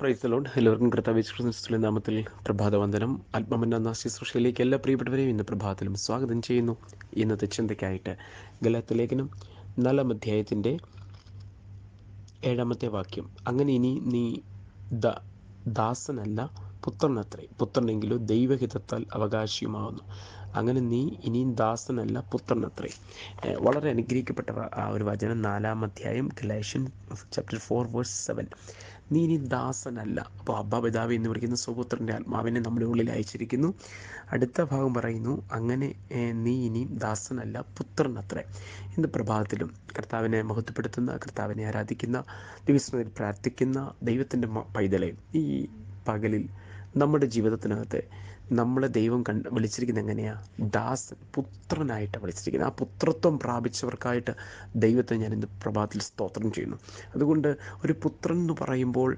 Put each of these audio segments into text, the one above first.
പ്രൈസലോൺ എല്ലാവർക്കും കർത്താവ് ക്രിസ്തുവിന്റെ നാമത്തിൽ പ്രഭാതവന്ദനം. ആത്മമന്ന നാസ്യ സൃഷ്ടിയിലേക്ക് എല്ലാ പ്രിയപ്പെട്ടവരെയും ഇന്ന് പ്രഭാതത്തിലും സ്വാഗതം ചെയ്യുന്നു. ഇന്നത്തെ ചിന്തയ്ക്കായിട്ട് ഗലാത്ത ലേഖനം നാലാം അധ്യായത്തിന്റെ ഏഴാമത്തെ വാക്യം. അങ്ങനെ ഇനി നീ ദ ദാസനല്ല പുത്രനത്രേ. പുത്രനെങ്കിലും ദൈവഹിതത്താൽ അവകാശിയുമാവുന്നു അങ്ങനെ നീ ഇനിയും ദാസനല്ല പുത്രനത്രേ. വളരെ അനുഗ്രഹിക്കപ്പെട്ട ആ ഒരു വചനം നാലാം അധ്യായം Galatian chapter four verse seven. നീ ഇനി ദാസനല്ല. അപ്പോൾ അബ്ബ പിതാവ് എന്ന് വിളിക്കുന്ന സുപുത്രന്റെ ആത്മാവിനെ നമ്മുടെ ഉള്ളിൽ അയച്ചിരിക്കുന്നു. അടുത്ത ഭാഗം പറയുന്നു അങ്ങനെ നീ ഇനി ദാസനല്ല പുത്രനത്രേ. ഇന്ന് പ്രഭാതത്തിലും കർത്താവിനെ മഹത്വപ്പെടുത്തുന്ന കർത്താവിനെ ആരാധിക്കുന്ന ദിവസത്തിൽ പ്രാർത്ഥിക്കുന്ന ദൈവത്തിന്റെ പൈതലെ ഈ പകലിൽ നമ്മുടെ ജീവിതത്തിനകത്ത് നമ്മളെ ദൈവം കണ്ട് വിളിച്ചിരിക്കുന്നത് എങ്ങനെയാ? ദാസൻ പുത്രനായിട്ട് വിളിച്ചിരിക്കുന്നത്. ആ പുത്രത്വം പ്രാപിച്ചവർക്കായിട്ട് ദൈവത്തെ ഞാൻ ഇന്ന് പ്രഭാതത്തിൽ സ്തോത്രം ചെയ്യുന്നു. അതുകൊണ്ട് ഒരു പുത്രൻ എന്ന് പറയുമ്പോൾ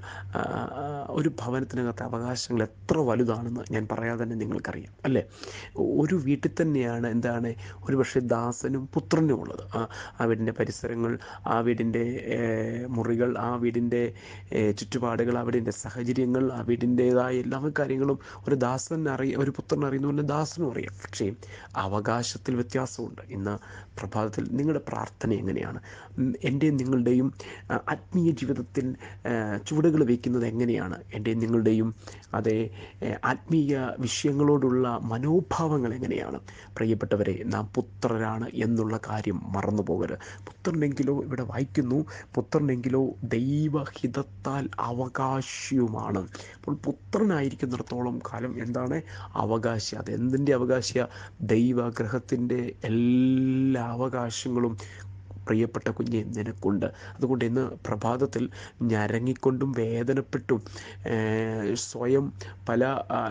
ഒരു ഭവനത്തിനകത്തെ അവകാശങ്ങൾ എത്ര വലുതാണെന്ന് ഞാൻ പറയാതെ തന്നെ നിങ്ങൾക്കറിയാം അല്ലേ? ഒരു വീട്ടിൽ തന്നെയാണ് എന്താണ് ഒരു പക്ഷേ ദാസനും പുത്രനും ഉള്ളത്. ആ വീടിന്റെ പരിസരങ്ങൾ ആ വീടിന്റെ മുറികൾ ആ വീടിന്റെ ചുറ്റുപാടുകൾ ആ വീടിന്റെ സാഹചര്യങ്ങൾ ആ വീടിന്റേതായ എല്ലാ കാര്യങ്ങളും ഒരു ദാസൻ അറിയ ഒരു പുത്രൻ അറിയുന്ന പോലെ ദാസനും അറിയാം. പക്ഷേ അവകാശത്തിൽ വ്യത്യാസമുണ്ട്. ഇന്ന് പ്രഭാതത്തിൽ നിങ്ങളുടെ പ്രാർത്ഥന എങ്ങനെയാണ്? എന്റെയും നിങ്ങളുടെയും ആത്മീയ ജീവിതത്തിൽ ചുവടുകൾ വയ്ക്കുന്നത് എങ്ങനെയാണ്? എന്റെയും നിങ്ങളുടെയും അതേ ആത്മീയ വിഷയങ്ങളോടുള്ള മനോഭാവങ്ങൾ എങ്ങനെയാണ്? പ്രിയപ്പെട്ടവരെ നാം പുത്രരാണ് എന്നുള്ള കാര്യം മറന്നു പോകരുത്. പുത്രനെങ്കിലോ ഇവിടെ വായിക്കുന്നു പുത്രനെങ്കിലോ ദൈവഹിതത്താൽ അവകാശിയുമാണ്. അപ്പോൾ പുത്രനായിരിക്കുന്നിടത്തോളം കാലം എന്താണ് അവകാശി അത് എന്തിന്റെ അവകാശിയ? ദൈവഗ്രഹത്തിന്റെ എല്ലാ അവകാശങ്ങളും പ്രിയപ്പെട്ട കുഞ്ഞെ നിനക്കുണ്ട്. അതുകൊണ്ട് ഇന്ന് പ്രഭാതത്തിൽ ഞരങ്ങിക്കൊണ്ടും വേദനപ്പെട്ടും സ്വയം പല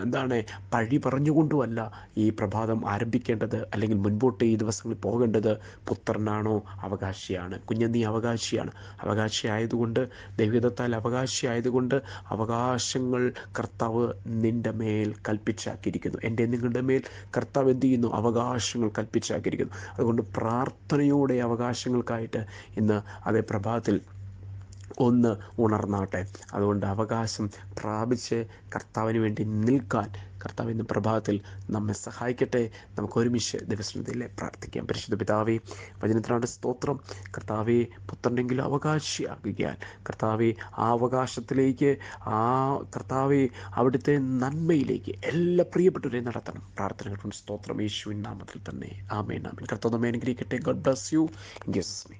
എന്താണ് പഴി പറഞ്ഞുകൊണ്ടുമല്ല ഈ പ്രഭാതം ആരംഭിക്കേണ്ടത് അല്ലെങ്കിൽ മുൻപോട്ട് ഈ ദിവസങ്ങളിൽ പോകേണ്ടത് പുത്രനാണോ അവകാശിയാണ്. കുഞ്ഞ് നീ അവകാശിയാണ്. അവകാശിയായതുകൊണ്ട് ദൈവദത്താൽ അവകാശിയായതുകൊണ്ട് അവകാശങ്ങൾ കർത്താവ് നിന്റെ മേൽ കൽപ്പിച്ചാക്കിയിരിക്കുന്നു. എന്റെ നിങ്ങളുടെ മേൽ കർത്താവ് എന്ത് ചെയ്യുന്നു? അവകാശങ്ങൾ കൽപ്പിച്ചാക്കിയിരിക്കുന്നു. അതുകൊണ്ട് പ്രാർത്ഥനയോടെ അവകാശങ്ങൾക്കായിട്ട് ഇന്ന് അതേ പ്രഭാതത്തിൽ ഒന്ന് ഉണർന്നാട്ടെ. അതുകൊണ്ട് അവകാശം പ്രാപിച്ച് കർത്താവിന് വേണ്ടി നിൽക്കാൻ കർത്താവ് ഇന്ന് പ്രഭാതത്തിൽ നമ്മെ സഹായിക്കട്ടെ. നമുക്ക് ഒരുമിച്ച് ദിവസത്തിലെ പ്രാർത്ഥിക്കാം. പരിശുദ്ധ പിതാവേ വചനത്തിനാണ് സ്തോത്രം. കർത്താവെ പുത്രനെങ്കിലും അവകാശിയാകുകയാൽ. കർത്താവെ ആ അവകാശത്തിലേക്ക് ആ കർത്താവെ അവിടുത്തെ നന്മയിലേക്ക് എല്ലാ പ്രിയപ്പെട്ടവരെയും നടത്തണം. പ്രാർത്ഥനകൾക്കും സ്തോത്രം. യേശുവിൻ നാമത്തിൽ തന്നെ. ആമേ ആമേൻ. കർത്താവ് നമ്മെ അനുഗ്രഹിക്കട്ടെ. God bless you yes me